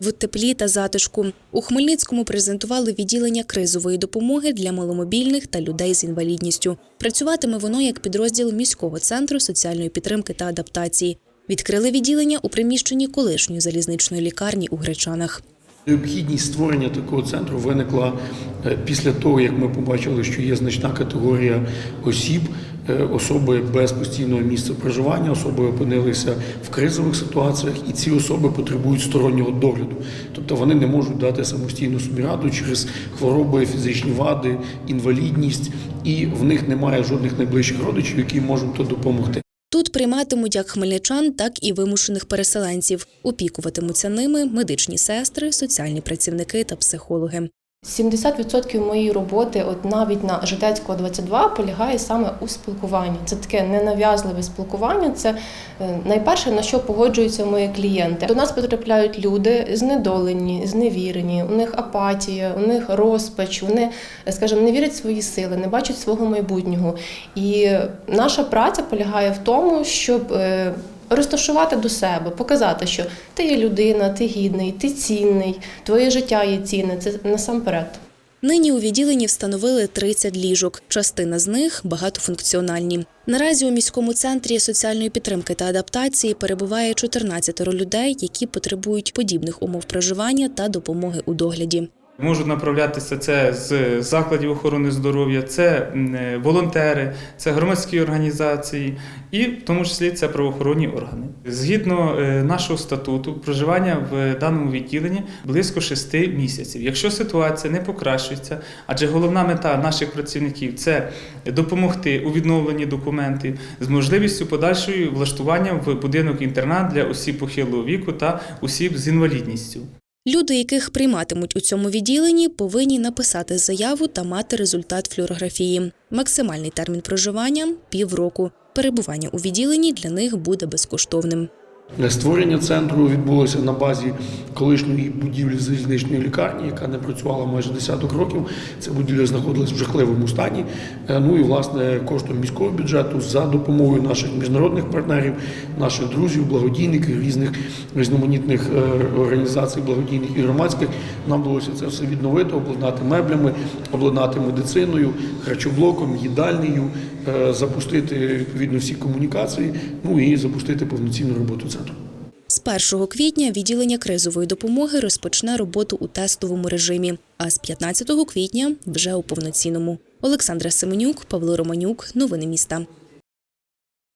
в теплі та затишку. У Хмельницькому презентували відділення кризової допомоги для маломобільних та людей з інвалідністю. Працюватиме воно як підрозділ міського центру соціальної підтримки та адаптації. Відкрили відділення у приміщенні колишньої залізничної лікарні у Гречанах. Необхідність створення такого центру виникла е, після того, як ми побачили, що є значна категорія осіб, особи без постійного місця проживання, особи опинилися в кризових ситуаціях, і ці особи потребують стороннього догляду. Тобто вони не можуть дати самостійно собі раду через хвороби, фізичні вади, інвалідність, і в них немає жодних найближчих родичів, які можуть то допомогти. Тут прийматимуть як хмельничан, так і вимушених переселенців. Опікуватимуться ними медичні сестри, соціальні працівники та психологи. 70% моєї роботи, от навіть на Житецького 22, полягає саме у спілкуванні. Це таке ненав'язливе спілкування. Це е, найперше на що погоджуються мої клієнти. До нас потрапляють люди знедолені, зневірені, у них апатія, у них розпач, вони, е, скажімо, не вірять в свої сили, не бачать свого майбутнього. І наша праця полягає в тому, щоб е, Розташувати до себе, показати, що ти є людина, ти гідний, ти цінний, твоє життя є цінне. Це насамперед. Нині у відділенні встановили 30 ліжок. Частина з них багатофункціональні. Наразі у міському центрі соціальної підтримки та адаптації перебуває 14 людей, які потребують подібних умов проживання та допомоги у догляді. Можуть направлятися це з закладів охорони здоров'я, це е, волонтери, це громадські організації і в тому числі це правоохоронні органи. Згідно е, нашого статуту, проживання в даному відділенні близько 6 місяців. Якщо ситуація не покращується, адже головна мета наших працівників це допомогти у відновленні документів з можливістю подальшої влаштування в будинок інтернат для осіб похилого віку та осіб з інвалідністю. Люди, яких прийматимуть у цьому відділенні, повинні написати заяву та мати результат флюорографії. Максимальний термін проживання півроку. Перебування у відділенні для них буде безкоштовним. Створення центру відбулося на базі колишньої будівлі залізничної лікарні, яка не працювала майже десяток років. Ця будівля знаходилась в жахливому стані. Е, Ну і власне коштом міського бюджету за допомогою наших міжнародних партнерів, наших друзів, благодійників, різних різноманітних е, організацій, благодійних і громадських. Нам вдалося це все відновити, обладнати меблями, обладнати медициною, харчоблоком, їдальнею, запустити відповідно всі комунікації, ну і запустити повноцінну роботу центру. З 1 квітня відділення кризової допомоги розпочне роботу у тестовому режимі, а з 15 квітня вже у повноцінному. Олександра Семенюк, Павло Романюк. Новини міста.